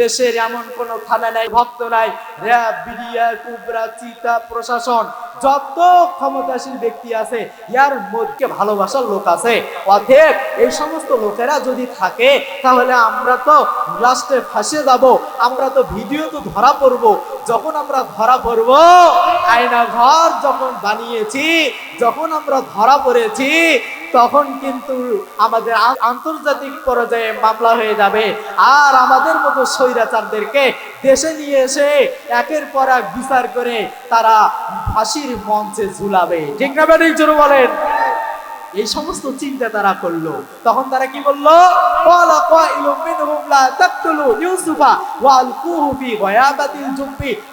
দেশের এমন কোন থানা নাই, ভক্ত নাই। র্যাব, বিডিআর, কুবরা, চিতা, প্রশাসন, যত ক্ষমতাশীল ব্যক্তি আছে, ইয়ার মধ্যে ভালোবাসার লোক আছে। অতএব এই সমস্ত লোকেরা যদি থাকে, তাহলে আমরা তো লাস্টে ফাঁসে যাব। আমরা তো ভিডিও তো ধরা পড়ব। যখন আমরা ধরা পড়ব আয়না ঘর যখন বানিয়েছি, যখন আমরা ধরা পড়েছি তখন কিন্তু আমাদের আন্তর্জাতিক পর্যায়ে মামলা হয়ে যাবে। আর আমাদের মতো স্বৈরাচারদেরকে দেশে নিয়ে এসে একের পর এক বিচার করে তারা ফাঁসির মঞ্চে ঝুলাবে। ঠিক না বলেন? এই সমস্ত চিন্তা তারা করল। তখন তারা কি বলল? ইউসুফা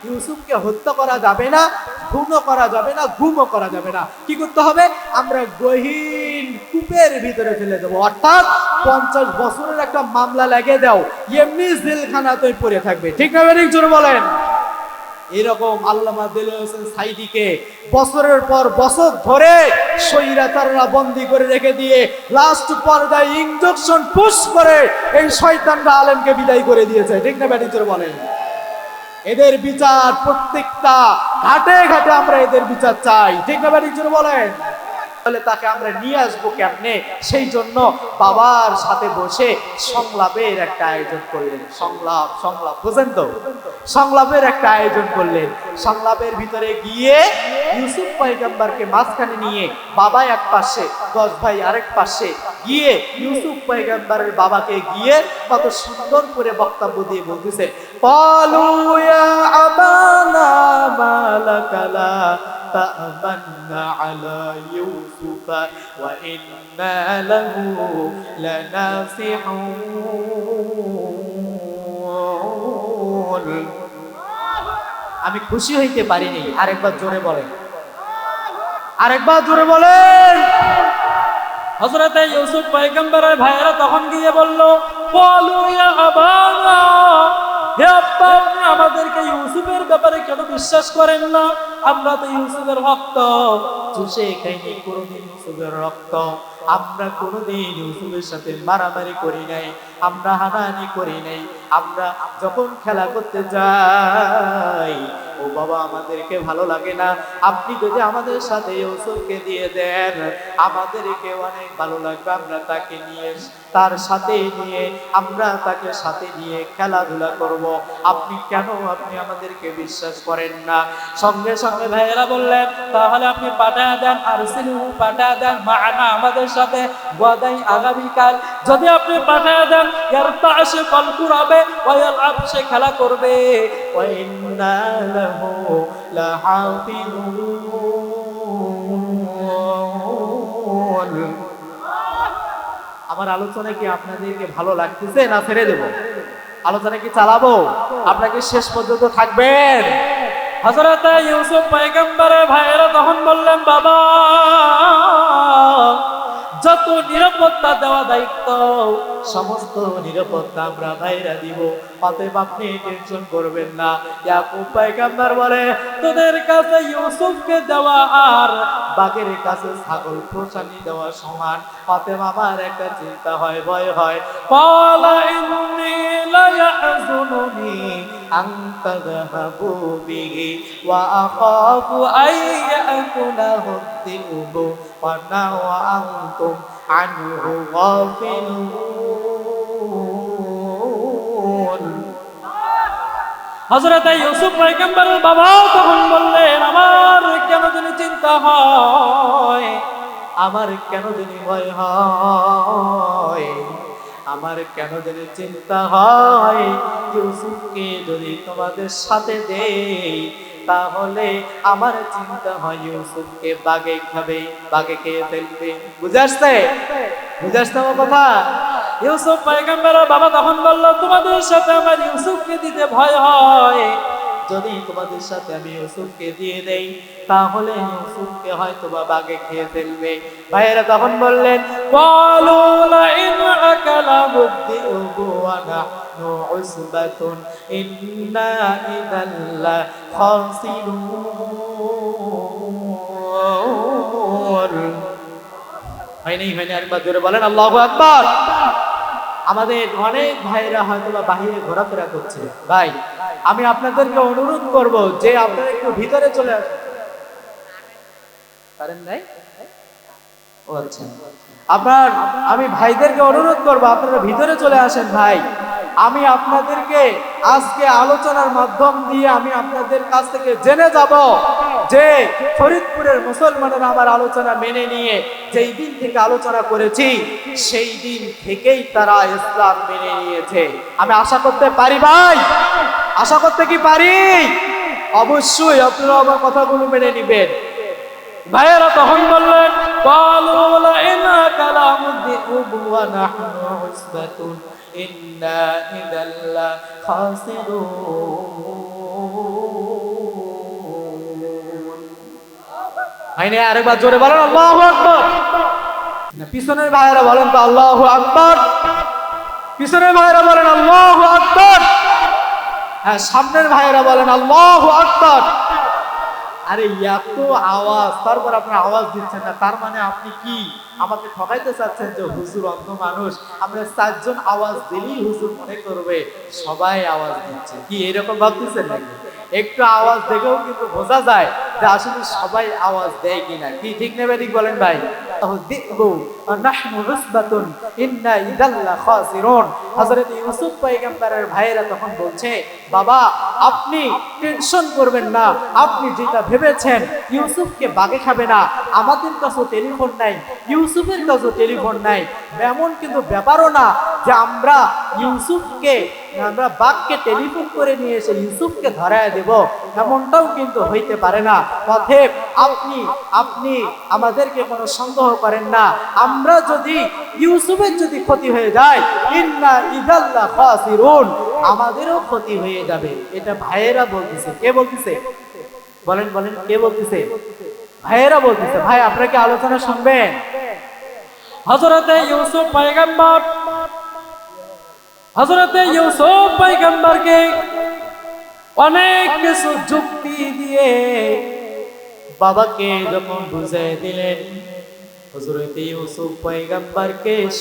ইউসুফকে হত্যা করা যাবে না, খুনও করা যাবে না, গুমও করা যাবে না। কি করতে হবে? আমরা গহীন কূপের ভিতরে ফেলে দেবো। অর্থাৎ পঞ্চাশ বছরের একটা মামলা লাগিয়ে দাও। এমনি জেলখানাতেই পড়ে থাকবে। ঠিক না বলেন? এরকম আল্লামা দিল হোসেন সাইদিকে বছরের পর বছর ধরে সৈরাতাররা বন্দি করে রেখে দিয়ে লাস্ট পর্দায় ইঞ্জেকশন পুশ করে এই শয়তানরা আলেমকে বিদায় করে দিয়েছে। ঠিক না ব্যাটিচর বলেন? এদের বিচার প্রত্যেকটা ঘাটে ঘাটে আমরা এদের বিচার চাই। ঠিক না ব্যাটিচর বলেন? তাহলে তাকে আমরা নিয়ে আসব কেমনে? সেই জন্য বাবার সাথে বসে সংলাপের একটা আয়োজন করলেন। সংলাপ সংলাপ, বুঝেন তো? সংলাপের একটা আয়োজন করলেন। সংলাপের ভিতরে গিয়ে ইউসুফ পয়গম্বরকে মাঝখানে নিয়ে বাবা এক পাশে, দশ ভাই আরেক পাশে গিয়ে ইউসুফ পয়গম্বরের বাবাকে গিয়ে কত সুন্দর করে বক্তব্য দিয়ে বলতেছে, পালু ইয়া আবানা মালাকালা تأمنا على يوسف وإنا له لناصحون আমি খুশি হইতে পারিনি আরেকবার জোরে বলেন আরেকবার জোরে বলেন হজরতে ইউসুফ পয়গম্বরের ভাইয়েরা তখন গিয়ে বলল বলু ইয়া আবানা হে আব্বা, আপনি আমাদেরকে ইউসুফের ব্যাপারে কেন বিশ্বাস করেন না? আমরা তো ইউসুফের ভক্ত চুষে খাইনি কোনোদিন ইউসুফের রক্ত। আমরা কোনোদিন ইউসুফের সাথে মারামারি করি নাই, আমরা হানাহানি করি নাই, আমরা যখন খেলা করতে যাই, ও বাবা, আমাদেরকে ভালো লাগে না। আপনি যদি আমাদের সাথে ইউসুফকে দিয়ে দেন, আমাদেরকে অনেক ভালো লাগবে, আমরা তাকে নিয়ে, তার সাথে নিয়ে, আমরা তাকে সাথে নিয়ে খেলাধুলা করব। আপনি কেন আপনি আমাদেরকে বিশ্বাস করেন না? সঙ্গে সঙ্গে ভাইয়েরা বললেন, তাহলে আপনি পাঠায় দেন আর সিলু পাঠায় দেন, মানা আমাদের সাথে গদাই আগামীকাল যদি আপনি পাঠায় দেন এর তাসে ফল হবে ওয়াল আপসে খেলা করবে। আমার আলোচনা কি আপনাদেরকে ভালো লাগতেছে না ছেড়ে দেব? আলোচনা কি চালাবো? আপনাকে শেষ পর্যন্ত থাকবেন। হজরত ইউসুফ পয়গম্বরের ভাইয়েরা তখন বললেন, বাবা যত নিরাপত্তা দেওয়া দায়িত্ব, সমস্ত নিরাপত্তা আমরা ভাইরা দিব। অতএব আপনি টেনশন করবেন না। ইয়াকুব পায়গাম্বার বলে, তোদের কাছে ইউসুফকে দেওয়া আর বাঘের কাছে ছাগল প্রসানি দেওয়া সমান। অতএব আমার একটা চিন্তা হয়, ভয় হয়। পালা ইন্নি লায়াজুনুনি আনতা যাহাবু বিহি ওয়া আখাফু আইয়াকুনাহু দিবু الذئب وأنتم عنه غافلون হজরত ইউসুফ পয়গম্বরের বাবাও তখন বললেন আমার কেন জানি চিন্তা হয় আমার কেন জানি ভয় হয় আমার কেন জানি চিন্তা হয় ইউসুফকে যদি তোমাদের সাথে দেই তাহলে আমার চিন্তা হয় ইউসুফকে বাগে খাবে, বাগে খেয়ে ফেলবে। বুঝে আসছে? বুঝে আসছে আমার কথা? ইউসুফ পয়গম্বরের বাবা তখন বলল, তোমাদের সাথে আমার ইউসুফকে দিতে ভয় হয়। যদি তোমাদের সাথে আমি ইউসুফকে দিয়ে দেই তাহলে ইউসুফকে হয়তো বা বাগে খেয়ে ফেলবে ভাইয়েরা তখন বললেন قالوا لئن أكله الذئب ونحن عصبة إنا إذا لخاسرون হয়নি হয়নি একবার জোরে বলেন আল্লাহু আকবার আমাদের অনেক ভাইরা হয়তো বা বাহিরে ঘোরাফেরা করছে। ভাই আমি আপনাদেরকে অনুরোধ করব যে আপনারা একটু ভিতরে চলে আসেন। পারেন নাই ও আচ্ছা। আপনার আমি ভাইদেরকে অনুরোধ করব আপনারা ভিতরে চলে আসেন ভাই। আমি আপনাদেরকে আজকে আলোচনার মাধ্যম দিয়ে আমি আপনাদের কাছ থেকে জেনে যাব যে ফরিদপুরের মুসলমানেরা আমার আলোচনা মেনে নিয়ে যেই দিন থেকে আলোচনা করেছি, সেই দিন থেকেই তারা ইসলাম মেনে নিয়েছে। আমি আশা করতে পারি ভাই? আশা করতে কি পারি? অবশ্যই আপনারা আমার কথাগুলো মেনে নেবেন। ভাইয়েরা তখন বললেন قالوا لئنك لمذئب ونحن عصبة إنا إذا لخاسرون আইনে আরেকবার জোরে বলেন আল্লাহু আকবার না, পিছনের ভাইয়েরা বলেন তো আল্লাহু আকবার পিছনের ভাইয়েরা বলেন আল্লাহু আকবার হ্যাঁ সামনের ভাইয়েরা বলেন আল্লাহু আকবার আরে এত আওয়াজ তারপর আপনার আওয়াজ দিচ্ছেন না তার মানে আপনি কি আমাকে ঠকাইতে চাচ্ছেন যে হুজুর অন্ধ মানুষ, আমরা চারজন আওয়াজ দিলেই হুজুর মনে করবে, সবাই আওয়াজ দিচ্ছে। কি এরকম ভাবতেছেন নাকি? একটু আওয়াজ দেখেও কিন্তু বোঝা যায় যে আসলে সবাই আওয়াজ দেয় কিনা। কি ঠিক নেবে ঠিক বলেন ভাই? ইউসুফ ভাইয়েরা তখন বলছে, বাবা, আপনি টেনশন করবেন না, আপনি যেটা ভেবেছেন, ইউসুফকে খাবে না। আমাদের কাছে টেলিফোন নাই। ইউসুফের কাছেও টেলিফোন নাই। এমন কিন্তু ব্যাপারও না যে আমরা ইউসুফকে আমরা বাঘকে টেলিফোন করে নিয়ে এসে ইউসুফকে ধরায় দেব। এমনটাও কিন্তু হইতে পারে না। অতএব আপনি আপনি আমাদেরকে কোনো সন্দেহ করেন না। আমরা যদি ইউসুফের যদি ক্ষতি হয়ে যায় ইন্না ইদাল্লা খাসিরুন আমাদেরও ক্ষতি হয়ে যাবে। এটা ভাইয়েরা বলতেছে। কে বলতেছে? বলেন বলেন কে বলতেছে? ভাইয়েরা বলতেছে। ভাই আপনারা কি আলোচনা শুনবেন? হযরতে ইউসুফ পয়গম্বর, হযরতে ইউসুফ পয়গম্বরকে অনেক কিছু যুক্তি দিয়ে বাবাকে যখন বুঝাই দিলেন, হযরত ইউসুফ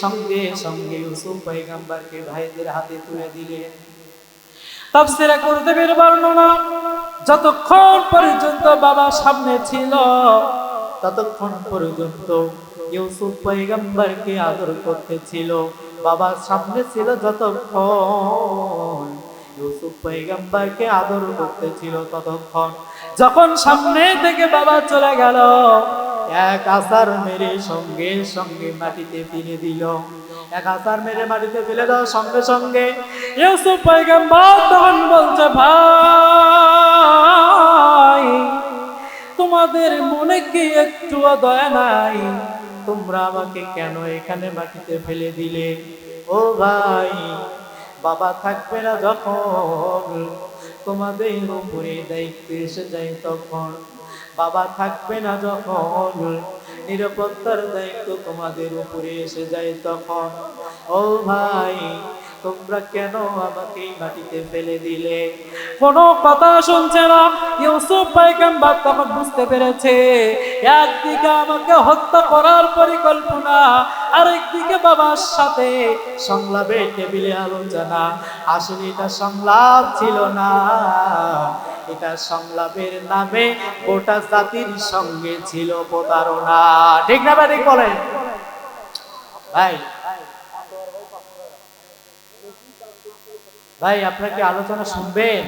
সঙ্গে সঙ্গে ইউসুফ ভাইদের হাতে তুলে দিলেন। তাফসিরে কুরতুবীর বর্ণনা, যতক্ষণ পর্যন্ত বাবা সামনে ছিল, ততক্ষণ পর্যন্ত ইউসুফ পয়গম্বরকে আদর করতেছিল। বাবার সামনে ছিল যতক্ষণ ইউসুফ পয়গম্বরকে আদর করতেছিল ততক্ষণ। যখন সামনে থেকে বাবা চলে গেল, এক আসার মেরে সঙ্গে সঙ্গে মাটিতে ফিরে দিল। এক আসার মেরে মাটিতে ফেলে দাও সঙ্গে সঙ্গে ইউসুফ পয়গম্বর তখন বলছে, ভাই, তোমাদের মনে কি একটুও দয়া নাই? তোমরা আমাকে কেন এখানে মাটিতে ফেলে দিলে? ও ভাই, বাবা থাকবে না যখন। তোমাদের উপরে দায়িত্ব এসে যায় তখন। বাবা থাকবে না যখন। নিরাপত্তার দায়িত্ব তোমাদের উপরে এসে যায় তখন। ও ভাই তোমরা কেন আমাকে মাটিতে ফেলে দিলে? কোনো কথা শুনছে না। ইউসুফ পয়গম্বর তখন বুঝতে পেরেছে, একদিকে আমাকে হত্যা করার পরিকল্পনা, আরেকদিকে বাবার সাথে সংলাপে টেবিলে আলোচনা। আসলে এটা সংলাপ ছিল না। এটা সংলাপের নামে গোটা জাতির সঙ্গে ছিল প্রতারণা। ঠিক না ভাই, ঠিক বলেন? ভাই ভাই, আপনারা কি আলোচনা শুনবেন?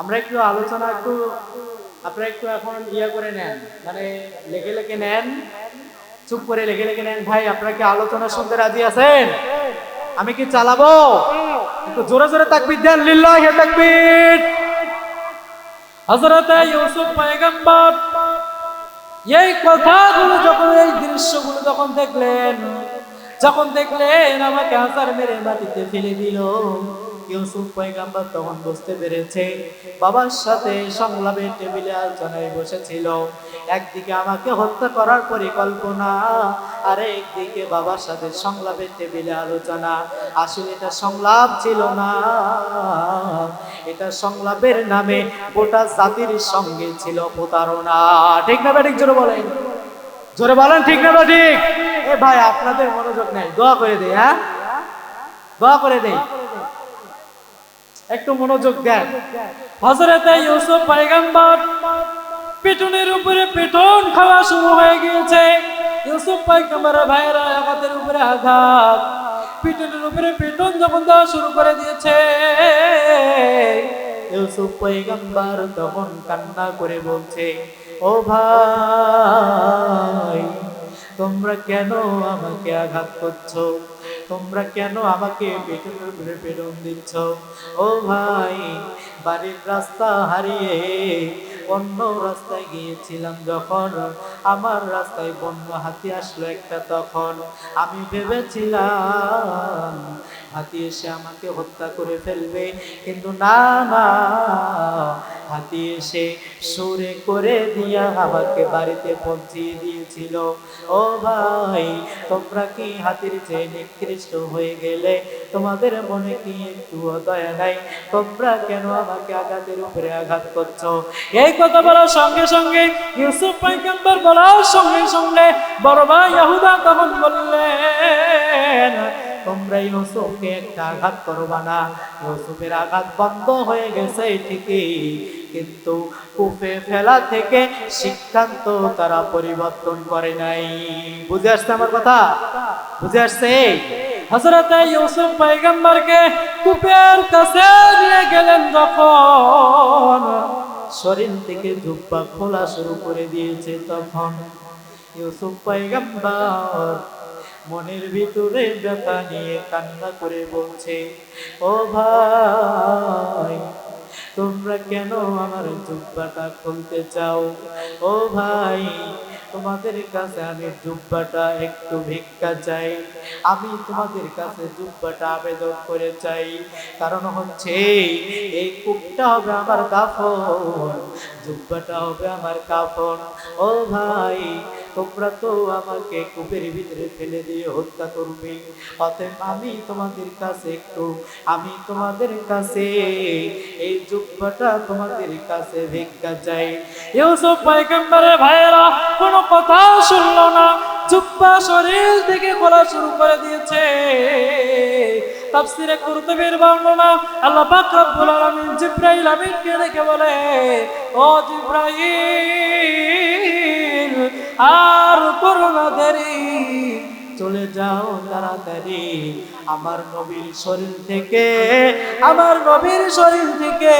আমরা একটু আলোচনা একটু, আপনারা একটু এখন ইয়ে করে নেন মানে লেগে লেগে নেন, চুপ করে লেগে লেগে নেন। ভাই, আপনারা কি আলোচনা শুনতে রাজি আছেন? আমি কি চালাবো? একটু জোরে জোরে তাকবির দেন, লিল্লাহি তাকবীর। হযরত ইউসুফ পয়গম্বর, এই কথাগুলো যখন, এই দৃশ্যগুলো যখন দেখলেন যখন দেখলেন আমাকে আসার মেরে মাটিতে ফেলে দিল, ইউসুফ পয়গাম্বর তখন বুঝতে পেরেছে বাবার সাথে সংলাপে টেবিলে আলোচনায় বসেছিল। একদিকে আমাকে হত্যা করার পরিকল্পনা, আর একদিকে বাবার সাথে সংলাপের টেবিলে আলোচনা। আসলে এটা সংলাপ ছিল না। এটা সংলাপের নামে গোটা জাতির সঙ্গে ছিল প্রতারণা। ঠিক না ঠিক জোরে বলেন। জোরে বলেন, ঠিক না ঠিক এ ভাই, আপনাদের মনোযোগ নাই, দোয়া করে দেই হ্যাঁ? দোয়া করে দেই। একটু মনোযোগ দেন। হজরতে ইউসুফ পয়গম্বর পিটুনের উপরে পিটন খাওয়া শুরু হয়ে গিয়েছে। ইউসুফ পয়গম্বরের ভাইয়েরা আঘাতের উপরে আঘাত, পিটুনের উপরে পিটন যখন দেওয়া শুরু করে দিয়েছে, ইউসুফ পয়গম্বর তখন কান্না করে বলছে, ও ভাই তোমরা কেন আমাকে আঘাত করছ? তোমরা কেন আমাকে পেটনের ঘুরে পেটন দিচ্ছ? ও ভাই, বাড়ির রাস্তা হারিয়ে অন্য রাস্তায় গিয়েছিলাম যখন। আমার রাস্তায় বন্য হাতি আসলো একটা তখন। আমি ভেবেছিলাম হাতি এসে আমাকে হত্যা করে ফেলবে। কিন্তু না না, হাতি এসে সুরে করে দিয়া আমাকে বাড়িতে পৌঁছিয়ে দিয়েছিল। ও ভাই, তোমরা কি হাতির চেয়ে নিকৃষ্ট হয়ে গেলে? তোমাদের মনে কি একটু দয়া নাই? তোমরা কেন আমাকে আঘাতের উপরে আঘাত করছ? এই কথা বলার সঙ্গে সঙ্গে ইউসুফ পয়গম্বর বলার সঙ্গে সঙ্গে বড় ভাই ইয়াহুদা তখন বললেন তোমরা ইউসুফকে একটা আঘাত করবা না। ইউসুফের আঘাত বন্ধ হয়ে গেছে ঠিকই। কিন্তু কূপে ফেলা থেকে সিদ্ধান্ত তারা পরিবর্তন করে নাই। বুঝে আসছে আমার কথা? বুঝে আসছে? হজরতে ইউসুফ পয়গম্বরকে কূপের কাছে নিয়ে গেলেন যখন শরীর থেকে জুব্বা খোলা শুরু করে দিয়েছে তখন। ইউসুফ পয়গম্বর মনের ভিতরে ব্যথা নিয়ে কান্না করে বলছে, ও ভাই, তোমরা কেন আমার জুব্বাটা খুলতে চাও? ও ভাই, তোমাদের কাছে আমি জুব্বাটা একটু ভিক্ষা চাই। আমি তোমাদের কাছে জুব্বাটা আবেদন করে চাই। কারণ হচ্ছে, এই কূপটা হবে আমার কাফন, জুব্বাটা হবে আমার কাফন। ও ভাই তোমরা তো আমাকে কূপের ভিতরে ফেলে দিয়ে হত্যা করবে। অতএব আমি তোমাদের কাছে একটু, আমি তোমাদের কাছে এই জুব্বাটা তোমাদের কাছে ভিক্ষা চাই। ইউসুফ পয়গম্বরের ভাইয়েরা, কোনো কথা শুনলো না। চুপ্পা শরীর থেকে খোলা শুরু করে দিয়েছে। তাফসিরে কুরতুবীর বর্ণনা, আল্লাহ পাক রব্বুল আলামিন জিব্রাইল আমিনকে দেখে বলে, ও জিব্রাইল আর করোনা দেরি। চলে যাও তাড়াতাড়ি। আমার নবীর শরীর থেকে, আমার নবীর শরীর থেকে,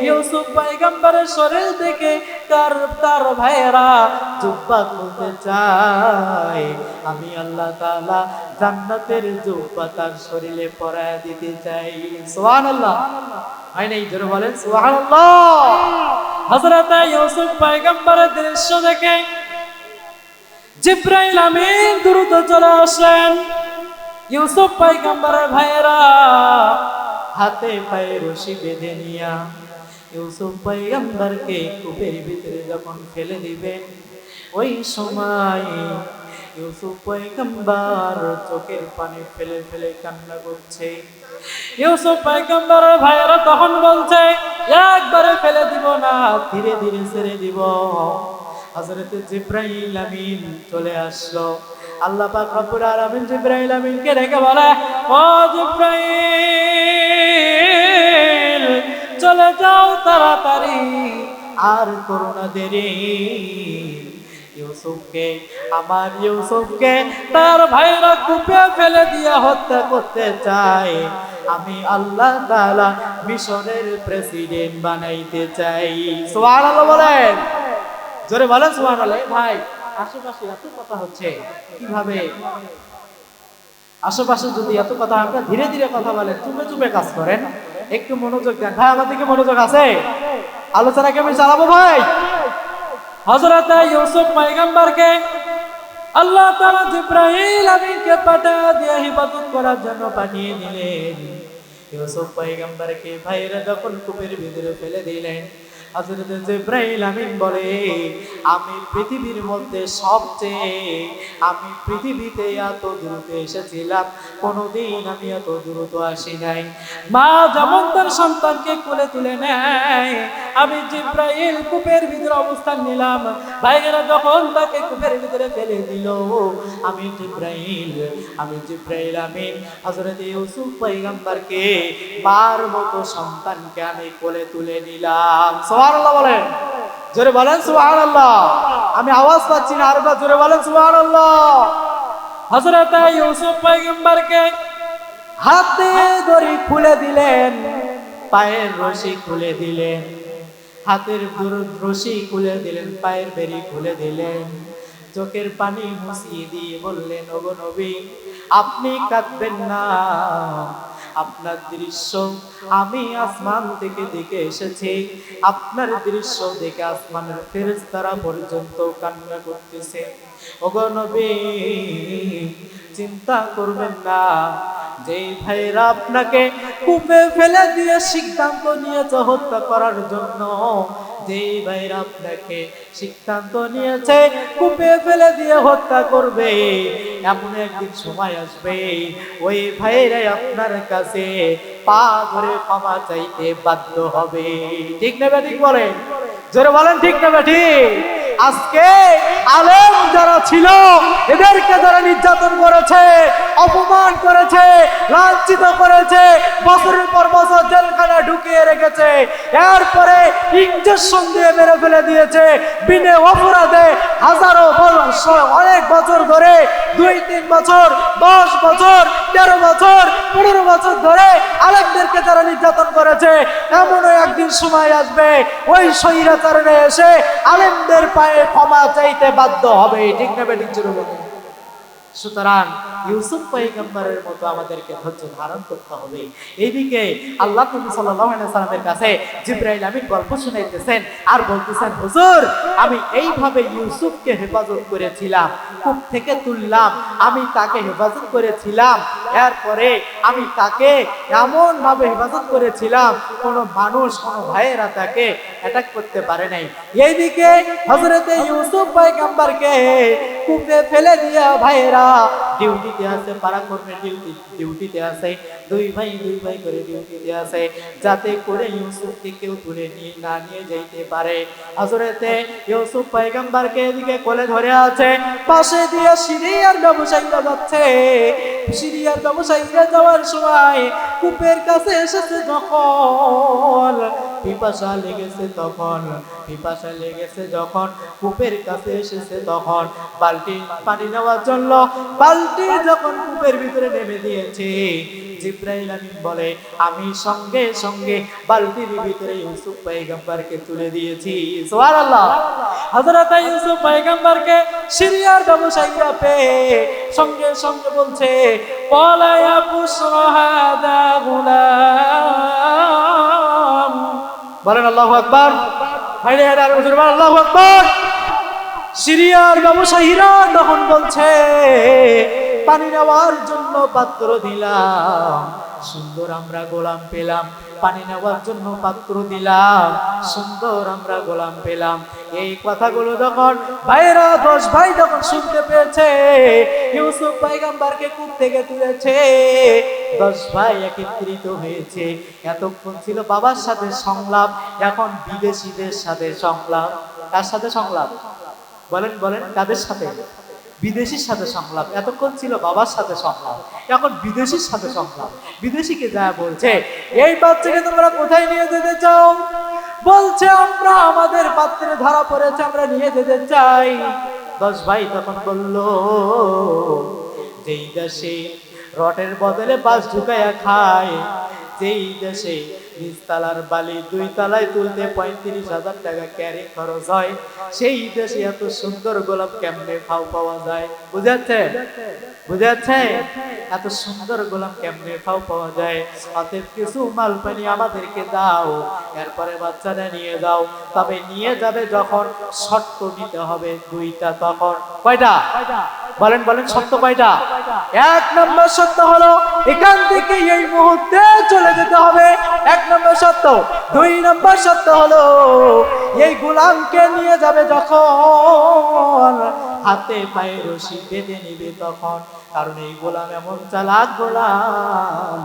ইউসুফ পয়গম্বরের শরীর থেকে তার তার ভাইয়েরা জুব্বা খুলতে চায়। আমি আল্লাহ তাআলা জান্নাতের জুব্বা তার শরীরে পরায় দিতে চাই। সুবহানাল্লাহ। হয় নাই, জোরে বলেন, সুবহানাল্লাহ। হযরত ইউসুফ পয়গম্বরের দৃশ্য দেখে জিব্রাইল আমিন দ্রুত চলে আসলেন। ইউসুফ পয়গম্বরের ভাইয়েরা, হাতে পায়ে রশি বেঁধে নিয়া ইউসুফ পয়গম্বরকে কূপের ভিতরে যখন ফেলে দিবেন ওই সময় ইউসুফ পয়গম্বর চোখের পানি ফেলে ফেলে কান্না করছে। ইউসুফ পয়গম্বরের ভাইয়েরা তখন বলছে, একবারে ফেলে দিব না, ধীরে ধীরে ছেড়ে দিব। হযরত জিব্রাইল আমিন চলে আসলো। আল্লাহ পাক রব্বুল আলামিন জিব্রাইল আমিনকে ডেকে বলে, ও জিব্রাইল, চলে যাও তাড়াতাড়ি। আর করোনা দেরি। ইউসুফকে, আমার ইউসুফকে তার ভাইরা কূপে ফেলে দিয়া হত্যা করতে চাই। আমি আল্লাহ তাআলা মিশরের প্রেসিডেন্ট বানাইতে চাই। সুবহানাল্লাহ বলেন। জোরে বলেন এই ভাই, আশেপাশে এত কথা হচ্ছে, কীভাবে? আশেপাশে যদি এত কথা আপনারা ধীরে ধীরে কথা বলেন, চুপে চুপে কাজ করেন, একটু মনোযোগ দেন। ভাই, আমার দিকে মনোযোগ আছে? আলোচনা কেমন চালাবো ভাই? হযরত ইউসুফ পয়গম্বরকে আল্লাহ তাআলা জিব্রাইল আমিনকে পাঠিয়ে দিয়ে হিফাজত করার জন্য পাঠিয়ে দিলেন। ইউসুফ পয়গম্বরকে ভাইরা যখন কূপের ভিতরে ফেলে দিলেন হযরত জিব্রাইল আমিন বলে, আমি পৃথিবীর মধ্যে সবচেয়ে, আমি পৃথিবীতে এত দ্রুত এসেছিলাম, কোনোদিন আমি এত দ্রুত আসি নাই। মা যেমন তার সন্তানকে কোলে তুলে নেয়, আমি জিব্রাইল কূপের ভিতরে অবস্থান নিলাম। ভাইয়েরা যখন তাকে কূপের ভিতরে ফেলে দিল, আমি জিব্রাইল আমি জিব্রাইল আমিন, হযরত ইউসুফ পয়গম্বরকে, মার মতো সন্তানকে আমি কোলে তুলে নিলাম। জোরে বলেন আমি আওয়াজ পাচ্ছি না, আরেকবার জোরে বলেন পয়গম্বরকে হাতে দড়ি খুলে দিলেন, পায়ের রশি খুলে দিলেন, হাতের রশি খুলে দিলেন, পায়ের বেরি খুলে দিলেন, চোখের পানি মুছিয়ে দিয়ে বললেন, ওগো নবী, আপনি কাঁদবেন না আপনার দৃশ্য আমি আসমান থেকে দেখে এসেছি। আপনার দৃশ্য দেখে আসমানের ফেরেশতারা পর্যন্ত কান্না করতেছে। ওগো চিন্তা করবেন না। যে ভাইরা আপনাকে কুপে ফেলে দিয়ে সিদ্ধান্ত নিয়েছে হত্যা করার জন্য যে ভাইরা আপনাকে সিদ্ধান্ত নিয়েছে কূপে ফেলে দিয়ে হত্যা করবে। এমন একদিন সময় আসবে, ওই ভাইরাই আপনার কাছে পা ধরে ক্ষমা চাইতে বাধ্য হবে। ঠিক নেবে, ঠিক বলেন? জোরে বলেন, ঠিক নেবে, ঠিক? আজকে আলেম যারা ছিল, এদেরকে যারা নির্যাতন করেছে, অপমান করেছে, লাঞ্ছিত করেছে, বছরের পর বছর জেলখানা ঢুকিয়ে রেখেছে, এরপরে ইঞ্জেকশন দিয়ে মেরে ফেলে দিয়েছে, বিনে অপরাধে হাজারো অনেক বছর ধরে, দুই, তিন বছর, দশ বছর, তেরো বছর, পনেরো বছর ধরে আলেমদেরকে যারা নির্যাতন করেছে, এমনও একদিন সময় আসবে, ওই স্বৈরাচারণে এসে আলেমদের পায়ে ক্ষমা চাইতে বাধ্য হবে ঠিক নেবে ঠিক জোরে বলুন। সুতরাং ইউসুফ পয়গম্বরের মতো আমাদেরকে ধৈর্য ধারণ করতে হবে এইদিকে আল্লাহ নবী সাল্লাল্লাহু আলাইহি কাছে জিব্রাইল আমিন গল্প শুনাইতেছেন আর বলতেছেন, হুজুর, আমি এইভাবে ইউসুফকে হেফাজত করেছিলাম, কূপ থেকে তুললাম, আমি তাকে হেফাজত করেছিলাম এরপরে আমি তাকে এমন ভাবে হেফাজত করেছিলাম, কোনো মানুষ, কোনো ভাইয়েরা তাকে অ্যাটাক করতে পারে নাই। এইদিকে হজরতে ইউসুফ ভাই পয়গম্বরকে কূপে ফেলে দিয়া ভাইয়েরা ডিউটিতে আছে পারাকর্মের ডিউটি ডিউটিতে আছে, দুই ভাই দুই ভাই করে ডিউটিতে আছে। যাতে করে ইউসুফকে কেউ তুলে নিয়ে না নিয়ে যাইতে পারে। হযরতে ইউসুফ পয়গম্বরকে এদিকে কোলে ধরে আছে। পাশে দিয়ে সিরিয়ার ব্যবসায়ীরা যাচ্ছে। সিরিয়ার ব্যবসায়ীরা যাওয়ার সময় কূপের কাছে এসেছে যখন পিপাসা লেগেছে তখন, পিপাসা লেগেছে যখন, কূপের কাছে এসেছে তখন। বালতি পানি নেওয়ার জন্য, বালতি যখন কূপের ভিতরে নেমে দিয়েছে জিব্রাইল আমিন বলে, আমি সঙ্গে সঙ্গে বালতির ভিতরে ইউসুফ পয়গম্বরকে তুলে দিয়েছি। সুবহানাল্লাহ। হযরত ইউসুফ পয়গম্বরকে সিরিয়ার ব্যবসায়ীরা পেয়ে সঙ্গে সঙ্গে বলছে ক্বালা ইয়া বুশরা হাদা গুলাম। বলেন আল্লাহ আকবর। হাইরে হাইরে আর বলেন আল্লাহু আকবার। সিরিয়ার ব্যবসায়ীরা তখন বলছে পানি নেওয়ার জন্য পাত্র দিলাম। সুন্দর আমরা গোলাম পেলাম। পানি নেওয়ার জন্য পাত্র দিলাম। সুন্দর আমরা গোলাম পেলাম। এই কথাগুলো যখন ভাইরা দশ ভাই যখন শুনতে পেয়েছে, ইউসুফ পাইগাম্বারকে কূপ থেকে তুলেছে, দশ ভাই একত্রিত হয়েছে। এতক্ষণ ছিল বাবার সাথে সংলাপ, এখন বিদেশিদের সাথে সংলাপ। কার সাথে সংলাপ? বলেন বলেন, কাদের সাথে? বিদেশির সাথে সংলাপ। এতক্ষণ ছিল বাবার সাথে সংলাপ। এখন বিদেশির সাথে সংলাপ। বিদেশিকে যা বলছে, এই বাচ্চাকে তোমরা কোথায় নিয়ে যেতে চাও? বলছে, আমরা আমাদের পাত্রে ধরা পড়েছে, আমরা নিয়ে যেতে চাই। দশ ভাই তখন বলল, যেই দেশে রটের বদলে বাস ঢুকাইয়া খায়, যেই দেশে নিচতলার বালি দুই তলায় তুলতে পঁয়ত্রিশ হাজার টাকা ক্যারি খরচ হয়। সেই দেশে এত সুন্দর গোলাপ কেমনে ফাও পাওয়া যায়? বুঝাচ্ছে বুঝাচ্ছে এত সুন্দর গোলাপ কেমনে ফাও পাওয়া যায়? অতএব কিছু মাল পানি আমাদেরকে দাও, এরপরে বাচ্চারা নিয়ে যাও। তবে নিয়ে যাবে যখন শর্ত নিতে হবে দুইটা তখন। কয়টা? বলেন বলেন, সত্য কয়টা? এক নম্বর সত্য হলো, এখান থেকে এই মুহূর্তে চলে যেতে হবে। এক নম্বর সত্য। দুই নম্বর সত্য হলো, এই গোলামকে নিয়ে যাবে যখন হাতে পায়ে রশি বেঁধে নিবে তখন। কারণ এই গোলাম এমন চালাক গোলাম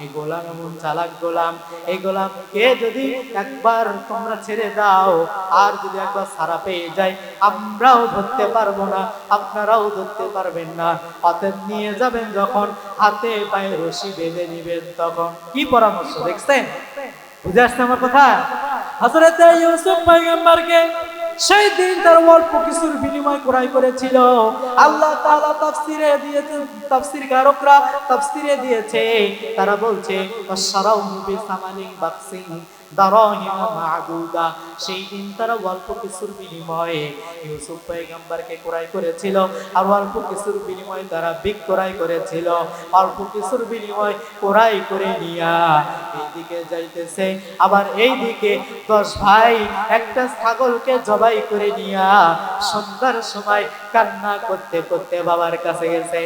এই গোলাম, এমন চালাক গোলাম। এই গোলাম গোলামকে যদি একবার তোমরা ছেড়ে দাও, আর যদি একবার সারা পেয়ে যায়, আমরাও ধরতে পারব না, আপনারাও ধরতে পারবেন না। অতএব নিয়ে যাবেন যখন, হাতে পায়ে রশি বেঁধে নিবেন তখন। কি পরামর্শ দেখছেন? বুঝে আসছে আমার কথা? হযরত ইউসুফ পয়গম্বরকে সেই দিন তার অল্প কিছুর বিনিময় ক্রয় করেছিল। আল্লাহ তাআলা তাফসিরে দিয়েছে তাফসির কারকরা তাফসিরে দিয়েছে। তারা বলছে সামানিক বাক্সিং মাদুদা সেই দিন তারা অল্প কিছুর বিনিময়ে ইউসুফ পয়গম্বরকে ক্রয় করেছিল আর অল্প কিছুর বিনিময়ে তারা বিক্রয় করেছিল। অল্প কিছুর বিনিময় ক্রয় করে নিয়া এইদিকে যাইতেছে, আবার এইদিকে দশ ভাই একটা ছাগলকে জবাই করে নিয়া সন্ধ্যার সময় কান্না করতে করতে বাবার কাছে গেছে।